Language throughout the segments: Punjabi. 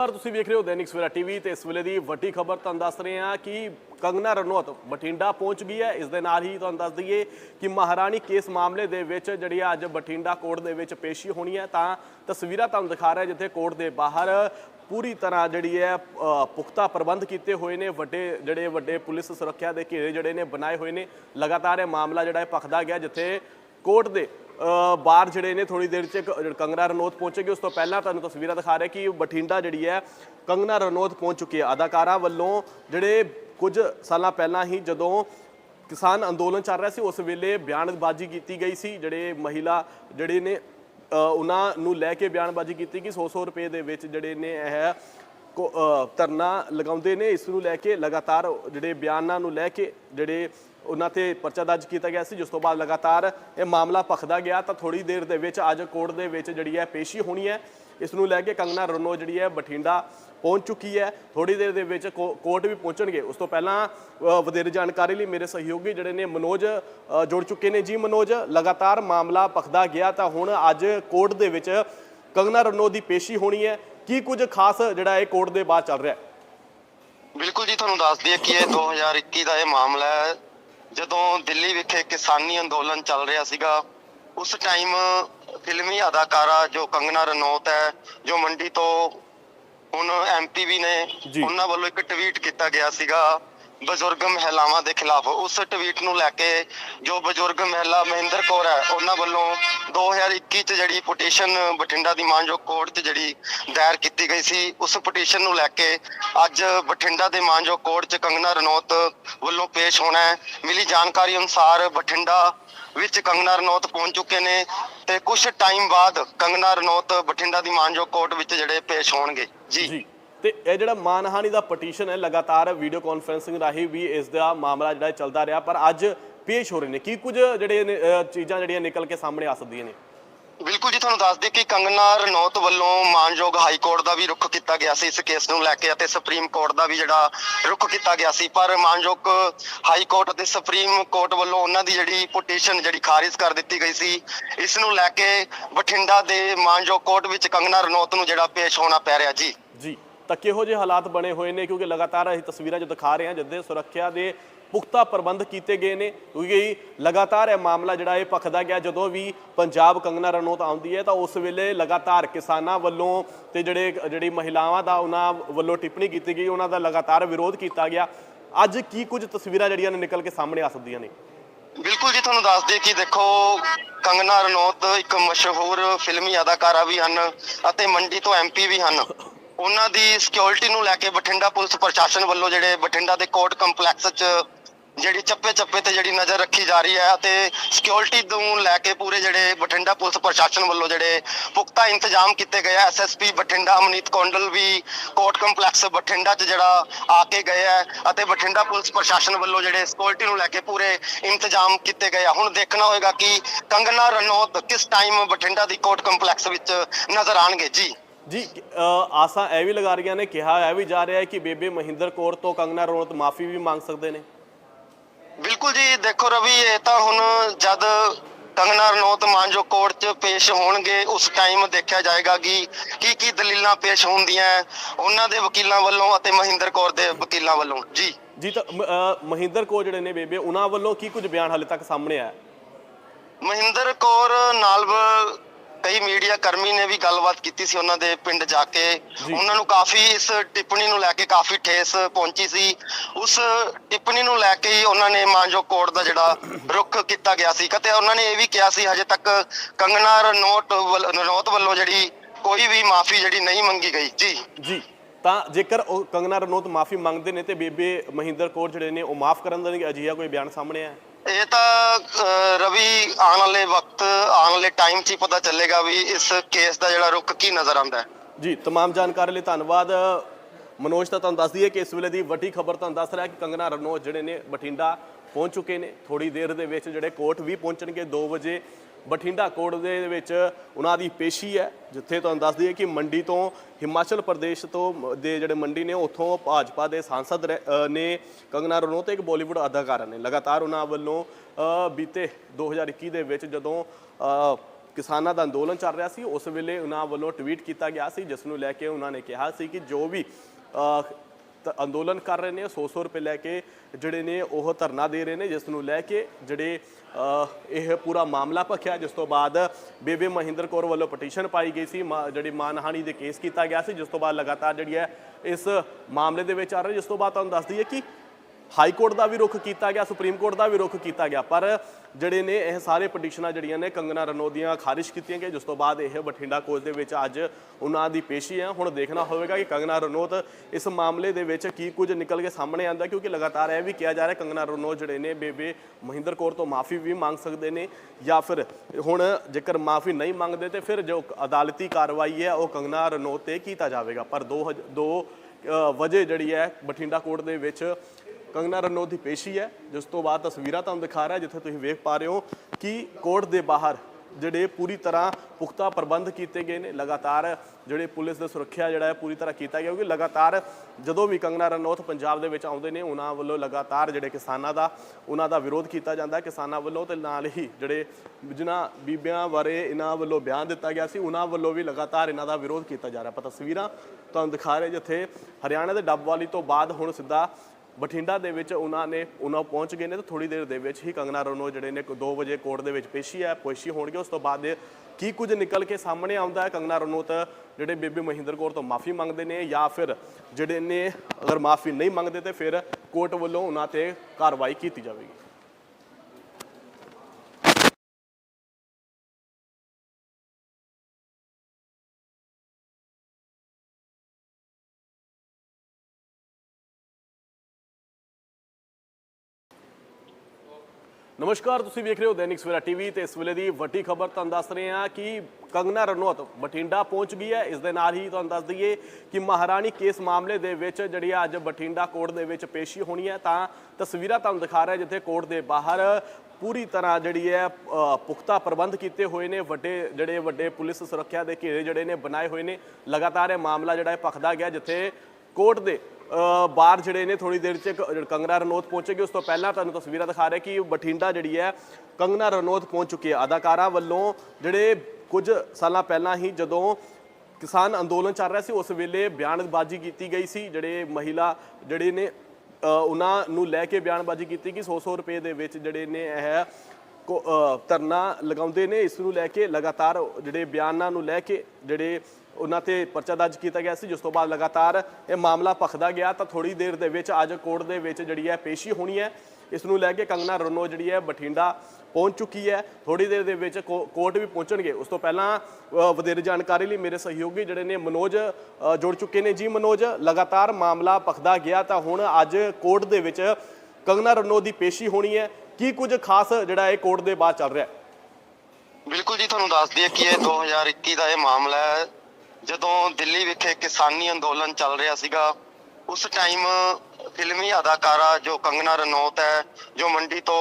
ਪਰ ਤੁਸੀਂ ਵੇਖ ਰਹੇ ਹੋ ਦੈਨਿਕ ਸਵੇਰਾ ਟੀਵੀ ਤੇ ਇਸ ਵੇਲੇ ਦੀ ਵੱਡੀ ਖਬਰ ਤੁਹਾਨੂੰ ਦੱਸ ਰਹੇ ਹਾਂ ਕਿ ਕੰਗਨਾ ਰਣੌਤ ਬਠਿੰਡਾ ਪਹੁੰਚ ਗਈ ਹੈ। ਇਸ ਦੇ ਨਾਲ ਹੀ ਤੁਹਾਨੂੰ ਦੱਸ ਦਈਏ ਕਿ ਮਹਾਰਾਣੀ ਕੇਸ ਮਾਮਲੇ ਦੇ ਵਿੱਚ ਜਿਹੜੀ ਆ ਅੱਜ ਬਠਿੰਡਾ ਕੋਰਟ ਦੇ ਵਿੱਚ ਪੇਸ਼ੀ ਹੋਣੀ ਹੈ। ਤਾਂ ਤਸਵੀਰਾਂ ਤੁਹਾਨੂੰ ਦਿਖਾ ਰਿਹਾ ਜਿੱਥੇ ਕੋਰਟ ਦੇ ਬਾਹਰ ਪੂਰੀ ਤਰ੍ਹਾਂ ਜਿਹੜੀ ਹੈ ਪੁਖਤਾ ਪ੍ਰਬੰਧ ਕੀਤੇ ਹੋਏ ਨੇ। ਵੱਡੇ ਜਿਹੜੇ ਵੱਡੇ ਪੁਲਿਸ ਸੁਰੱਖਿਆ ਦੇ ਘੇਰੇ ਜਿਹੜੇ ਨੇ ਬਣਾਏ ਹੋਏ ਨੇ। ਲਗਾਤਾਰ ਇਹ ਮਾਮਲਾ ਜਿਹੜਾ ਹੈ ਭਖਦਾ ਗਿਆ ਜਿੱਥੇ ਕੋਰਟ ਦੇ ਬਾਹਰ ਜਿਹੜੇ ਨੇ ਥੋੜੀ ਦੇਰ ਚ ਕ- ਕੰਗਨਾ ਰਣੌਤ ਪਹੁੰਚੇਗੀ ਉਸ ਤੋਂ ਪਹਿਲਾਂ ਤੁਹਾਨੂੰ ਤਸਵੀਰਾਂ ਦਿਖਾ ਰਿਹਾ ਕਿ ਬਠਿੰਡਾ ਜਿਹੜੀ ਹੈ, ਕੰਗਨਾ ਰਣੌਤ ਪਹੁੰਚ ਚੁੱਕੀ ਹੈ। ਅਦਾਕਾਰਾ ਵੱਲੋਂ ਜਿਹੜੇ ਕੁਝ ਸਾਲਾਂ ਪਹਿਲਾਂ ਹੀ ਜਦੋਂ ਕਿਸਾਨ ਅੰਦੋਲਨ ਚੱਲ ਰਿਹਾ ਸੀ, ਉਸ ਵੇਲੇ ਬਿਆਨਬਾਜ਼ੀ ਕੀਤੀ ਗਈ ਸੀ। ਜਿਹੜੇ ਮਹਿਲਾ, ਜਿਹੜੇ ਨੇ ਉਹਨਾਂ ਨੂੰ ਲੈ ਕੇ ਬਿਆਨਬਾਜ਼ੀ ਕੀਤੀ ਕਿ 100-100 ਰੁਪਏ ਦੇ ਵਿੱਚ ਜਿਹੜੇ ਨੇ ਇਹ ਕੋ- ਧਰਨਾ ਲਗਾਉਂਦੇ ਨੇ। ਇਸ ਨੂੰ ਲੈ ਕੇ ਲਗਾਤਾਰ ਜਿਹੜੇ ਬਿਆਨਾਂ ਨੂੰ ਲੈ ਕੇ ਜਿਹੜੇ ਉਹਨਾਂ ਤੇ ਪਰਚਾ ਦਰਜ ਕੀਤਾ ਗਿਆ ਸੀ, ਜਿਸ ਤੋਂ ਬਾਅਦ ਲਗਾਤਾਰ ਇਹ ਮਾਮਲਾ ਭਖਦਾ ਗਿਆ, ਤਾਂ ਥੋੜੀ ਦੇਰ ਦੇ ਵਿੱਚ ਅੱਜ ਕੋਰਟ ਦੇ ਵਿੱਚ ਜਿਹੜੀ ਹੈ ਪੇਸ਼ੀ ਹੋਣੀ ਹੈ। ਇਸ ਨੂੰ ਲੈ ਕੇ ਕੰਗਨਾ ਰਨੋ ਜਿਹੜੀ ਹੈ ਬਠਿੰਡਾ ਪਹੁੰਚ ਚੁੱਕੀ ਹੈ। ਥੋੜੀ ਦੇਰ ਦੇ ਵਿੱਚ ਕੋ- ਕੋਰਟ ਵੀ ਪਹੁੰਚਣਗੇ। ਉਸ ਤੋਂ ਪਹਿਲਾਂ ਵਧੇਰੇ ਜਾਣਕਾਰੀ ਲਈ ਮੇਰੇ ਸਹਿਯੋਗੀ ਜਿਹੜੇ ਨੇ ਮਨੋਜ ਜੁੜ ਚੁੱਕੇ ਨੇ। ਜੀ ਮਨੋਜ, ਲਗਾਤਾਰ ਮਾਮਲਾ ਭਖਦਾ ਗਿਆ, ਤਾਂ ਹੁਣ ਅੱਜ ਕੋਰਟ ਦੇ ਵਿੱਚ ਕੰਗਨਾ ਰਨੋ ਦੀ ਪੇਸ਼ੀ ਹੋਣੀ ਹੈ। ਕੀ ਕੁਝ ਖਾਸ ਜਿਹੜਾ ਇਹ ਕੋਰਟ ਦੇ ਬਾਅਦ ਚੱਲ ਰਿਹਾ ਹੈ? ਬਿਲਕੁਲ ਜੀ, ਤੁਹਾਨੂੰ ਦੱਸ ਦਈਏ ਕਿ ਇਹ 2021 ਦਾ ਇਹ ਮਾਮਲਾ ਹੈ। ਜਦੋਂ ਦਿੱਲੀ ਵਿਖੇ ਕਿਸਾਨੀ ਅੰਦੋਲਨ ਚੱਲ ਰਿਹਾ ਸੀਗਾ ਉਸ ਟਾਈਮ ਫਿਲਮੀ ਅਦਾਕਾਰਾ ਜੋ ਕੰਗਨਾ ਰਣੌਤ ਹੈ ਜੋ ਮੰਡੀ ਤੋਂ ਹੁਣ ਐਮਪੀ ਵੀ ਨੇ। ਉਹਨਾਂ ਵੱਲੋਂ ਇੱਕ ਟਵੀਟ ਕੀਤਾ ਗਿਆ ਸੀਗਾ ਬਜ਼ੁਰਗ ਮਹਿਲਾਵਾਂ ਦੇ ਖਿਲਾਫ। ਉਸ ਟਵੀਟ ਨੂੰ ਲੈ ਕੇ ਜੋ ਬਜ਼ੁਰਗ ਮਹਿਲਾ ਮਹਿੰਦਰ ਕੌਰ ਹੈ, ਉਹਨਾਂ ਵੱਲੋਂ 2021 ਚ ਜਿਹੜੀ ਪਟੀਸ਼ਨ ਬਠਿੰਡਾ ਦੀ ਮਾਨਯੋਗ ਕੋਰਟ 'ਚ ਜਿਹੜੀ ਦਾਇਰ ਕੀਤੀ ਗਈ ਸੀ, ਉਸ ਪਟੀਸ਼ਨ ਨੂੰ ਲੈ ਕੇ ਅੱਜ ਬਠਿੰਡਾ ਦੇ ਮਾਨਯੋਗ ਕੋਰਟ 'ਚ ਕੰਗਨਾ ਰਣੌਤ ਵੱਲੋਂ ਪੇਸ਼ ਹੋਣਾ ਹੈ। ਮਿਲੀ ਜਾਣਕਾਰੀ ਅਨੁਸਾਰ ਬਠਿੰਡਾ ਵਿੱਚ ਕੰਗਨਾ ਰਣੌਤ ਪਹੁੰਚ ਚੁੱਕੇ ਨੇ ਤੇ ਕੁਝ ਟਾਈਮ ਬਾਅਦ ਕੰਗਨਾ ਰਣੌਤ ਬਠਿੰਡਾ ਦੀ ਮਾਨਯੋਗ ਕੋਰਟ ਵਿੱਚ ਜਿਹੜੇ ਪੇਸ਼ ਹੋਣਗੇ। ਜੀ। ਜੀ। ਤੇ ਇਹ ਜਿਹੜਾ ਮਾਨਹਾਨੀ ਦਾ ਪਟੀਸ਼ਨ ਹੈ ਲਗਾਤਾਰ ਵੀਡੀਓ ਕਾਨਫਰੈਂਸਿੰਗ ਰਾਹੀਂ ਵੀ ਇਸ ਦਾ ਮਾਮਲਾ ਜਿਹੜਾ ਚੱਲਦਾ ਰਿਹਾ ਪਰ ਅੱਜ ਪੇਸ਼ ਹੋ ਰਹੇ ਨੇ। ਕੀ ਕੁਝ ਜਿਹੜੇ ਚੀਜ਼ਾਂ ਜਿਹੜੀਆਂ ਨਿਕਲ ਕੇ ਸਾਹਮਣੇ ਆ ਸਕਦੀਆਂ ਨੇ? ਬਿਲਕੁਲ ਜੀ ਤੁਹਾਨੂੰ ਦੱਸ ਦਈਏ ਕਿ ਕੰਗਨਾ ਰਣੌਤ ਵੱਲੋਂ ਮਾਨਯੋਗ ਹਾਈ ਕੋਰਟ ਦਾ ਵੀ ਰੁਖ ਕੀਤਾ ਗਿਆ ਸੀ ਇਸ ਕੇਸ ਨੂੰ ਲੈ ਕੇ ਅਤੇ ਸੁਪਰੀਮ ਕੋਰਟ ਦਾ ਵੀ ਜਿਹੜਾ ਰੁਖ ਕੀਤਾ ਗਿਆ ਸੀ। ਪਰ ਮਾਨਯੋਗ ਹਾਈ ਕੋਰਟ ਅਤੇ ਸੁਪਰੀਮ ਕੋਰਟ ਵੱਲੋਂ ਉਹਨਾਂ ਦੀ ਜਿਹੜੀ ਪਟੀਸ਼ਨ ਜਿਹੜੀ ਖਾਰਿਜ ਕਰ ਦਿੱਤੀ ਗਈ ਸੀ ਇਸ ਨੂੰ ਲੈ ਕੇ ਬਠਿੰਡਾ ਦੇ ਮਾਨਯੋਗ ਕੋਰਟ ਵਿੱਚ ਕੰਗਨਾ ਰਣੌਤ ਨੂੰ ਜਿਹੜਾ ਪੇਸ਼ ਹੋਣਾ ਪੈ ਰਿਹਾ ਜੀ। ਜੀ। ਤਾਂ ਕਿਹੋ ਜਿਹੇ ਹਾਲਾਤ ਬਣੇ ਹੋਏ ਨੇ? ਕਿਉਂਕਿ ਲਗਾਤਾਰ ਅਸੀਂ ਤਸਵੀਰਾਂ ਜੋ ਦਿਖਾ ਰਹੇ ਹਾਂ ਜਿੱਦੇ ਸੁਰੱਖਿਆ ਦੇ ਪੁਖਤਾ ਪ੍ਰਬੰਧ ਕੀਤੇ ਗਏ ਨੇ। ਕਿਉਂਕਿ ਲਗਾਤਾਰ ਇਹ ਮਾਮਲਾ ਜਿਹੜਾ ਇਹ ਭਖਦਾ ਗਿਆ, ਜਦੋਂ ਵੀ ਪੰਜਾਬ ਕੰਗਨਾ ਰਣੌਤ ਆਉਂਦੀ ਹੈ, ਤਾਂ ਉਸ ਵੇਲੇ ਲਗਾਤਾਰ ਕਿਸਾਨਾਂ ਵੱਲੋਂ ਤੇ ਜਿਹੜੇ, ਜਿਹੜੀ ਮਹਿਲਾਵਾਂ ਦਾ ਉਹਨਾਂ ਵੱਲੋਂ ਟਿੱਪਣੀ ਕੀਤੀ ਗਈ, ਉਹਨਾਂ ਦਾ ਲਗਾਤਾਰ ਵਿਰੋਧ ਕੀਤਾ ਗਿਆ। ਅੱਜ ਕੀ ਕੁਝ ਤਸਵੀਰਾਂ ਜਿਹੜੀਆਂ ਨੇ ਨਿਕਲ ਕੇ ਸਾਹਮਣੇ ਆ ਸਕਦੀਆਂ ਨੇ? ਬਿਲਕੁਲ ਜੀ, ਤੁਹਾਨੂੰ ਦੱਸ ਦਈਏ ਕਿ ਦੇਖੋ, ਕੰਗਨਾ ਰਣੌਤ ਇੱਕ ਮਸ਼ਹੂਰ ਫਿਲਮੀ ਅਦਾਕਾਰਾ ਵੀ ਹਨ ਅਤੇ ਮੰਡੀ ਤੋਂ ਐਮਪੀ ਵੀ ਹਨ। ਉਹਨਾਂ ਦੀ ਸਿਕਿਉਰਿਟੀ ਨੂੰ ਲੈ ਕੇ ਬਠਿੰਡਾ ਪੁਲਿਸ ਪ੍ਰਸ਼ਾਸਨ ਵੱਲੋਂ ਜਿਹੜੇ ਬਠਿੰਡਾ ਦੇ ਕੋਰਟ ਕੰਪਲੈਕਸ 'ਚ ਜਿਹੜੀ ਚੱਪੇ ਚੱਪੇ ਤੇ ਜਿਹੜੀ ਨਜ਼ਰ ਰੱਖੀ ਜਾ ਰਹੀ ਹੈ ਅਤੇ ਸਿਕਿਉਰਿਟੀ ਨੂੰ ਲੈ ਕੇ ਪੂਰੇ ਜਿਹੜੇ ਬਠਿੰਡਾ ਪੁਲਿਸ ਪ੍ਰਸ਼ਾਸਨ ਵੱਲੋਂ ਜਿਹੜੇ ਪੁਖਤਾ ਇੰਤਜ਼ਾਮ ਕੀਤੇ ਗਏ ਆ। ਐਸਐਸਪੀ ਬਠਿੰਡਾ, ਅਮਨੀਤ ਕੌਂਡਲ ਵੀ ਕੋਰਟ ਕੰਪਲੈਕਸ ਬਠਿੰਡਾ 'ਚ ਜਿਹੜਾ ਆ ਕੇ ਗਏ ਹੈ ਅਤੇ ਬਠਿੰਡਾ ਪੁਲਿਸ ਪ੍ਰਸ਼ਾਸਨ ਵੱਲੋਂ ਜਿਹੜੇ ਸਿਕਿਉਰਿਟੀ ਨੂੰ ਲੈ ਕੇ ਪੂਰੇ ਇੰਤਜ਼ਾਮ ਕੀਤੇ ਗਏ ਆ। ਹੁਣ ਦੇਖਣਾ ਹੋਏਗਾ ਕਿ ਕੰਗਨਾ ਰਣੌਤ ਕਿਸ ਟਾਈਮ ਬਠਿੰਡਾ ਦੀ ਕੋਰਟ ਕੰਪਲੈਕਸ ਵਿੱਚ ਨਜ਼ਰ ਆਣਗੇ ਜੀ। ਜੀ ਆਸਾਂ ਇਹ ਵੀ ਲਗਾ ਰਹੀਆਂ ਨੇ ਕਿਹਾ ਇਹ ਵੀ ਜਾ ਰਿਹਾ ਹੈ ਕਿ ਬੇਬੇ ਮਹਿੰਦਰ ਕੌਰ ਤੋਂ ਕੰਗਨਾ ਰਣੌਤ ਮਾਫੀ ਵੀ ਮੰਗ ਸਕਦੇ ਨੇ। ਬਿਲਕੁਲ ਜੀ ਦੇਖੋ ਰਵੀ ਇਹ ਤਾਂ ਹੁਣ ਜਦ ਕੰਗਨਾ ਰਣੌਤ ਮਾਨਜੋ ਕੋਰਟ 'ਚ ਪੇਸ਼ ਹੋਣਗੇ ਉਸ ਟਾਈਮ ਦੇਖਿਆ ਜਾਏਗਾ ਕਿ ਕੀ ਕੀ ਦਲੀਲਾਂ ਪੇਸ਼ ਹੁੰਦੀਆਂ ਉਹਨਾਂ ਦੇ ਵਕੀਲਾਂ ਵੱਲੋਂ ਅਤੇ ਮਹਿੰਦਰ ਕੌਰ ਦੇ ਵਕੀਲਾਂ ਵੱਲੋਂ। ਜੀ। ਜੀ ਤਾਂ ਮਹਿੰਦਰ ਕੌਰ ਜਿਹੜੇ ਨੇ ਬੇਬੇ ਉਹਨਾਂ ਵੱਲੋਂ ਕੀ ਕੁਝ ਬਿਆਨ ਹਾਲੇ ਤੱਕ ਸਾਹਮਣੇ ਆਇਆ? ਮਹਿੰਦਰ ਕੌਰ ਨਾਲ ਕਈ ਮੀਡੀਆ ਕਰਮੀ ਨੇ ਵੀ ਗੱਲਬਾਤ ਕੀਤੀ ਸੀ ਉਹਨਾਂ ਦੇ ਪਿੰਡ ਜਾ ਕੇ। ਉਹਨਾਂ ਨੂੰ ਕਾਫੀ ਇਸ ਟਿੱਪਣੀ ਨੂੰ ਲੈ ਕੇ ਕਾਫੀ ਠੇਸ ਪਹੁੰਚੀ ਸੀ। ਉਸ ਟਿੱਪਣੀ ਨੂੰ ਲੈ ਕੇ ਹੀ ਉਹਨਾਂ ਨੇ ਮਾਨਜੋ ਕੋਰਟ ਦਾ ਜਿਹੜਾ ਰੁਖ ਕੀਤਾ ਗਿਆ ਸੀ। ਕਤੇ ਉਹਨਾਂ ਨੇ ਇਹ ਵੀ ਕਿਹਾ ਸੀ ਹਜੇ ਤੱਕ ਕੰਗਨਾ ਵੱਲ- ਰਣੌਤ ਵੱਲੋਂ ਜਿਹੜੀ ਕੋਈ ਵੀ ਮਾਫੀ ਜਿਹੜੀ ਨਹੀਂ ਮੰਗੀ ਗਈ। ਜੀ। ਜੀ। ਤਾਂ ਜੇਕਰ ਉਹ ਕੰਗਨਾ ਰਣੌਤ ਮਾਫੀ ਮੰਗਦੇ ਨੇ ਤੇ ਬੇਬੇ ਮਹਿੰਦਰ ਕੌਰ ਜਿਹੜੇ ਨੇ ਉਹ ਮਾਫ ਕਰਨ ਦੇਣਗੇ ਅਜਿਹਾ ਕੋਈ ਬਿਆਨ ਸਾਹਮਣੇ ਆਇਆ? ਇਹ ਤਾਂ ਅਹ, ਰਵੀ ਆਉਣ ਵਾਲੇ ਵਕਤ ਆਉਣ ਵਾਲੇ ਟਾਈਮ 'ਚ ਹੀ ਪਤਾ ਚੱਲੇਗਾ ਵੀ ਇਸ ਕੇਸ ਦਾ ਜਿਹੜਾ ਰੁਖ ਕੀ ਨਜ਼ਰ ਆਉਂਦਾ ਹੈ ਜੀ तमाम ਜਾਣਕਾਰੀ ਲਈ ਧੰਨਵਾਦ ਮਨੋਜ ਤਾਂ ਤੁਹਾਨੂੰ ਦੱਸ ਦਈਏ ਕਿ ਇਸ ਵੇਲੇ ਦੀ ਵੱਡੀ ਖਬਰ ਤੁਹਾਨੂੰ ਦੱਸ ਰਿਹਾ ਕਿ ਕੰਗਨਾ ਰਣੌਤ ਜਿਹੜੇ ਨੇ ਬਠਿੰਡਾ ਪਹੁੰਚ ਚੁੱਕੇ ਨੇ ਥੋੜੀ ਦੇਰ ਦੇ ਵਿੱਚ ਜਿਹੜੇ ਕੋਰਟ ਵੀ ਪਹੁੰਚਣਗੇ 2 ਵਜੇ ਬਠਿੰਡਾ ਕੋਰਟ ਦੇ ਵਿੱਚ ਉਹਨਾਂ ਦੀ ਪੇਸ਼ੀ ਹੈ ਜਿੱਥੇ ਤੁਹਾਨੂੰ ਦੱਸ ਦਈਏ ਕਿ ਮੰਡੀ ਤੋਂ ਹਿਮਾਚਲ ਪ੍ਰਦੇਸ਼ ਤੋਂ ਦੇ ਜਿਹੜੇ ਮੰਡੀ ਨੇ ਉੱਥੋਂ ਭਾਜਪਾ ਦੇ ਸਾਂਸਦ ਰਹਿ- ਨੇ ਕੰਗਨਾ ਰਣੌਤ ਇੱਕ ਬਾਲੀਵੁੱਡ ਅਦਾਕਾਰਾ ਨੇ। ਲਗਾਤਾਰ ਉਹਨਾਂ ਵੱਲੋਂ ਅ, ਬੀਤੇ 2021 ਦੇ ਵਿੱਚ ਜਦੋਂ ਕਿਸਾਨਾਂ ਦਾ ਅੰਦੋਲਨ ਚੱਲ ਰਿਹਾ ਸੀ ਉਸ ਵੇਲੇ ਉਹਨਾਂ ਵੱਲੋਂ ਟਵੀਟ ਕੀਤਾ ਗਿਆ ਸੀ ਜਿਸ ਨੂੰ ਲੈ ਕੇ ਉਹਨਾਂ ਨੇ ਕਿਹਾ ਸੀ ਕਿ ਜੋ ਵੀ ਅੰਦੋਲਨ ਕਰ ਰਹੇ ਨੇ 100-100 ਰੁਪਏ ਲੈ ਕੇ ਜਿਹੜੇ ਨੇ ਉਹ ਧਰਨਾ ਦੇ ਰਹੇ ਨੇ, ਜਿਸ ਨੂੰ ਲੈ ਕੇ ਜਿਹੜੇ ਇਹ ਪੂਰਾ ਮਾਮਲਾ ਭਖਿਆ, ਜਿਸ ਤੋਂ ਬਾਅਦ ਬੇਬੇ ਮਹਿੰਦਰ ਕੌਰ ਵੱਲੋਂ ਪਟੀਸ਼ਨ ਪਾਈ ਗਈ ਸੀ, ਮਾ- ਜਿਹੜੀ ਮਾਨਹਾਨੀ ਦੇ ਕੇਸ ਕੀਤਾ ਗਿਆ ਸੀ, ਜਿਸ ਤੋਂ ਬਾਅਦ ਲਗਾਤਾਰ ਜਿਹੜੀ ਹੈ ਇਸ ਮਾਮਲੇ ਦੇ ਵਿੱਚ ਆ ਰਹੇ ਜਿਸ ਤੋਂ ਬਾਅਦ ਤੁਹਾਨੂੰ ਦੱਸ ਦਈਏ ਕਿ ਹਾਈ ਕੋਰਟ ਦਾ ਵੀ ਰੁਖ ਕੀਤਾ ਗਿਆ ਸੁਪਰੀਮ ਕੋਰਟ ਦਾ ਵੀ ਰੁਖ ਕੀਤਾ ਗਿਆ ਪਰ ਜਿਹੜੇ ਨੇ ਇਹ ਸਾਰੇ ਪਟੀਸ਼ਨਾਂ ਜਿਹੜੀਆਂ ਨੇ ਕੰਗਨਾ ਰਣੌਤ ਦੀਆਂ ਖਾਰਿਜ ਕੀਤੀਆਂ ਗਈਆਂ ਜਿਸ ਤੋਂ ਬਾਅਦ ਇਹ ਬਠਿੰਡਾ ਕੋਰਟ ਦੇ ਵਿੱਚ ਅੱਜ ਉਹਨਾਂ ਦੀ ਪੇਸ਼ੀ ਹੈ। ਹੁਣ ਦੇਖਣਾ ਹੋਵੇਗਾ ਕਿ ਕੰਗਨਾ ਰਣੌਤ ਇਸ ਮਾਮਲੇ ਦੇ ਵਿੱਚ ਕੀ ਕੁਝ ਨਿਕਲ ਕੇ ਸਾਹਮਣੇ ਆਂਦਾ ਕਿਉਂਕਿ ਲਗਾਤਾਰ ਇਹ ਵੀ ਕਿਹਾ ਜਾ ਰਿਹਾ ਕੰਗਨਾ ਰਣੌਤ ਜਿਹੜੇ ਨੇ ਬੇਬੇ ਮਹਿੰਦਰ ਕੌਰ ਤੋਂ ਮਾਫੀ ਵੀ ਮੰਗ ਸਕਦੇ ਨੇ ਜਾਂ ਫਿਰ ਹੁਣ ਜੇਕਰ ਮਾਫੀ ਨਹੀਂ ਮੰਗਦੇ ਤੇ ਫਿਰ ਜੋ ਅਦਾਲਤੀ ਕਾਰਵਾਈ ਹੈ ਉਹ ਕੰਗਨਾ ਰਣੌਤ ਤੇ ਕੀਤਾ ਜਾਵੇਗਾ। ਪਰ ਦੋ ਹਜ- ਦੋ ਅ, ਵਜੇ ਜਿਹੜੀ ਹੈ ਬਠਿੰਡਾ ਕੋਰਟ ਦੇ ਵਿੱਚ ਕੰਗਨਾ ਰਣੌਤ ਦੀ ਪੇਸ਼ੀ ਹੈ, ਜਿਸ ਤੋਂ ਬਾਅਦ ਤਸਵੀਰਾਂ ਤੁਹਾਨੂੰ ਦਿਖਾ ਰਿਹਾ, ਜਿੱਥੇ ਤੁਸੀਂ ਵੇਖ ਪਾ ਰਹੇ ਹੋ ਕਿ ਕੋਰਟ ਦੇ ਬਾਹਰ ਜਿਹੜੇ ਪੂਰੀ ਤਰ੍ਹਾਂ ਪੁਖਤਾ ਪ੍ਰਬੰਧ ਕੀਤੇ ਗਏ ਨੇ, ਲਗਾਤਾਰ ਜਿਹੜੇ ਪੁਲਿਸ ਦੇ ਸੁਰੱਖਿਆ ਜਿਹੜਾ ਹੈ ਪੂਰੀ ਤਰ੍ਹਾਂ ਕੀਤਾ ਗਿਆ, ਕਿਉਂਕਿ ਲਗਾਤਾਰ ਜਦੋਂ ਵੀ ਕੰਗਨਾ ਰਣੌਤ ਪੰਜਾਬ ਦੇ ਵਿੱਚ ਆਉਂਦੇ ਨੇ, ਉਹਨਾਂ ਵੱਲੋਂ ਲਗਾਤਾਰ ਜਿਹੜੇ ਕਿਸਾਨਾਂ ਦਾ, ਉਹਨਾਂ ਦਾ ਵਿਰੋਧ ਕੀਤਾ ਜਾਂਦਾ ਕਿਸਾਨਾਂ ਵੱਲੋਂ ਤੇ ਨਾਲ ਹੀ ਜਿਹੜੇ ਜਿਨ੍ਹਾਂ ਬੀਬੀਆਂ ਬਾਰੇ ਇਹਨਾਂ ਵੱਲੋਂ ਬਿਆਨ ਦਿੱਤਾ ਗਿਆ ਸੀ, ਉਹਨਾਂ ਵੱਲੋਂ ਵੀ ਲਗਾਤਾਰ ਇਹਨਾਂ ਦਾ ਵਿਰੋਧ ਕੀਤਾ ਜਾ ਰਿਹਾ। ਪਰ ਤਸਵੀਰਾਂ ਤੁਹਾਨੂੰ ਦਿਖਾ ਰਹੇ ਜਿੱਥੇ ਹਰਿਆਣਾ ਦੇ ਡੱਬਵਾਲੀ ਤੋਂ ਬਾਅਦ ਹੁਣ ਸਿੱਧਾ ਬਠਿੰਡਾ ਦੇ ਵਿੱਚ ਉਹਨਾਂ ਨੇ, ਉਹਨਾਂ ਪਹੁੰਚ ਗਏ ਨੇ ਤੇ ਥੋੜੀ ਦੇਰ ਦੇ ਵਿੱਚ ਹੀ ਕੰਗਨਾ ਰਣੌਤ ਜਿਹੜੇ ਨੇ 2 ਵਜੇ ਕੋਰਟ ਦੇ ਵਿੱਚ ਪੇਸ਼ੀ ਹੈ, ਪੇਸ਼ੀ ਹੋਣਗੇ। ਉਸ ਤੋਂ ਬਾਅਦ ਕੀ ਕੁਝ ਨਿਕਲ ਕੇ ਸਾਹਮਣੇ ਆਉਂਦਾ ਹੈ? ਕੰਗਨਾ ਰਣੌਤ ਜਿਹੜੇ ਬੀਬੀ ਮਹਿੰਦਰ ਕੌਰ ਤੋਂ ਮਾਫੀ ਮੰਗਦੇ ਨੇ ਜਾਂ ਫਿਰ ਜਿਹੜੇ ਨੇ ਅਗਰ ਮਾਫੀ ਨਹੀਂ ਮੰਗਦੇ ਤੇ ਫਿਰ ਕੋਰਟ ਵੱਲੋਂ ਉਹਨਾਂ ਤੇ ਕਾਰਵਾਈ ਕੀਤੀ ਜਾਵੇਗੀ। ਨਮਸਕਾਰ, ਤੁਸੀਂ ਵੇਖ ਰਹੇ ਹੋ ਦੈਨਿਕ ਸਵੇਰਾ ਟੀਵੀ ਤੇ ਇਸ ਵੇਲੇ ਦੀ ਵੱਡੀ ਖਬਰ ਤੁਹਾਨੂੰ ਦੱਸ ਰਹੇ ਹਾਂ ਕਿ ਕੰਗਨਾ ਰਣੌਤ ਬਠਿੰਡਾ ਪਹੁੰਚ ਗਈ ਹੈ। ਇਸ ਦੇ ਨਾਲ ਹੀ ਤੁਹਾਨੂੰ ਦੱਸ ਦਈਏ ਕਿ ਮਹਾਰਾਣੀ ਕੇਸ ਮਾਮਲੇ ਦੇ ਵਿੱਚ ਜਿਹੜੀ ਅੱਜ ਬਠਿੰਡਾ ਕੋਰਟ ਦੇ ਵਿੱਚ ਪੇਸ਼ੀ ਹੋਣੀ ਹੈ। ਤਾਂ ਤਸਵੀਰਾਂ ਤੁਹਾਨੂੰ ਦਿਖਾ ਰਿਹਾ ਜਿੱਥੇ ਕੋਰਟ ਦੇ ਬਾਹਰ ਪੂਰੀ ਤਰ੍ਹਾਂ ਜਿਹੜੀ ਹੈ ਪੁਖਤਾ ਪ੍ਰਬੰਧ ਕੀਤੇ ਹੋਏ ਨੇ। ਵੱਡੇ, ਜਿਹੜੇ ਵੱਡੇ ਪੁਲਿਸ ਸੁਰੱਖਿਆ ਦੇ ਘੇਰੇ ਜਿਹੜੇ ਨੇ ਬਣਾਏ ਹੋਏ ਨੇ। ਲਗਾਤਾਰ ਇਹ ਮਾਮਲਾ ਜਿਹੜਾ ਹੈ ਭਖਦਾ ਗਿਆ ਜਿੱਥੇ ਕੋਰਟ ਦੇ ਬਾਹਰ ਜਿਹੜੇ ਨੇ ਥੋੜੀ ਦੇਰ ਚ ਕ- ਕੰਗਨਾ ਰਣੌਤ ਪਹੁੰਚੇਗੀ ਉਸ ਤੋਂ ਪਹਿਲਾਂ ਤੁਹਾਨੂੰ ਤਸਵੀਰਾਂ ਦਿਖਾ ਰਿਹਾ ਕਿ ਬਠਿੰਡਾ ਜਿਹੜੀ ਹੈ, ਕੰਗਨਾ ਰਣੌਤ ਪਹੁੰਚ ਚੁੱਕੀ ਹੈ। ਅਦਾਕਾਰਾਂ ਵੱਲੋਂ ਜਿਹੜੇ ਕੁਝ ਸਾਲਾਂ ਪਹਿਲਾਂ ਹੀ ਜਦੋਂ ਕਿਸਾਨ ਅੰਦੋਲਨ ਚੱਲ ਰਿਹਾ ਸੀ, ਉਸ ਵੇਲੇ ਬਿਆਨਬਾਜ਼ੀ ਕੀਤੀ ਗਈ ਸੀ। ਜਿਹੜੇ ਮਹਿਲਾ, ਜਿਹੜੇ ਨੇ ਉਹਨਾਂ ਨੂੰ ਲੈ ਕੇ ਬਿਆਨਬਾਜ਼ੀ ਕੀਤੀ ਕਿ 100-100 ਰੁਪਏ ਦੇ ਵਿੱਚ ਜਿਹੜੇ ਨੇ ਇਹ ਕੋ- ਧਰਨਾ ਲਗਾਉਂਦੇ ਨੇ। ਇਸ ਨੂੰ ਲੈ ਕੇ ਲਗਾਤਾਰ ਜਿਹੜੇ ਬਿਆਨਾਂ ਨੂੰ ਲੈ ਕੇ ਜਿਹੜੇ ਉਹਨਾਂ ਤੇ ਪਰਚਾ ਦਰਜ ਕੀਤਾ ਗਿਆ ਸੀ, ਜਿਸ ਤੋਂ ਬਾਅਦ ਲਗਾਤਾਰ ਇਹ ਮਾਮਲਾ ਭਖਦਾ ਗਿਆ, ਤਾਂ ਥੋੜੀ ਦੇਰ ਦੇ ਵਿੱਚ ਅੱਜ ਕੋਰਟ ਦੇ ਵਿੱਚ ਜਿਹੜੀ ਹੈ ਪੇਸ਼ੀ ਹੋਣੀ ਹੈ। ਇਸ ਨੂੰ ਲੈ ਕੇ ਕੰਗਨਾ ਰਨੋ ਜਿਹੜੀ ਹੈ ਬਠਿੰਡਾ ਪਹੁੰਚ ਚੁੱਕੀ ਹੈ। ਥੋੜੀ ਦੇਰ ਦੇ ਵਿੱਚ ਕੋ- ਕੋਰਟ ਵੀ ਪਹੁੰਚਣਗੇ। ਉਸ ਤੋਂ ਪਹਿਲਾਂ ਵਧੇਰੇ ਜਾਣਕਾਰੀ ਲਈ ਮੇਰੇ ਸਹਿਯੋਗੀ ਜਿਹੜੇ ਨੇ ਮਨੋਜ ਜੁੜ ਚੁੱਕੇ ਨੇ। ਜੀ ਮਨੋਜ, ਲਗਾਤਾਰ ਮਾਮਲਾ ਭਖਦਾ ਗਿਆ, ਤਾਂ ਹੁਣ ਅੱਜ ਕੋਰਟ ਦੇ ਵਿੱਚ ਕੰਗਨਾ ਰਨੋ ਦੀ ਪੇਸ਼ੀ ਹੋਣੀ ਹੈ। ਕੀ ਕੁਝ ਖਾਸ ਜਿਹੜਾ ਇਹ ਕੋਰਟ ਦੇ ਬਾਅਦ ਚੱਲ ਰਿਹਾ ਹੈ? ਬਿਲਕੁਲ ਜੀ, ਤੁਹਾਨੂੰ ਦੱਸ ਦਈਏ ਕਿ ਇਹ 2021 ਦਾ ਇਹ ਮਾਮਲਾ ਹੈ। ਜਦੋਂ ਦਿੱਲੀ ਵਿਖੇ ਕਿਸਾਨੀ ਅੰਦੋਲਨ ਚੱਲ ਰਿਹਾ ਸੀਗਾ ਉਸ ਟਾਈਮ ਫਿਲਮੀ ਅਦਾਕਾਰਾ ਜੋ ਕੰਗਨਾ ਰਣੌਤ ਹੈ ਜੋ ਮੰਡੀ ਤੋਂ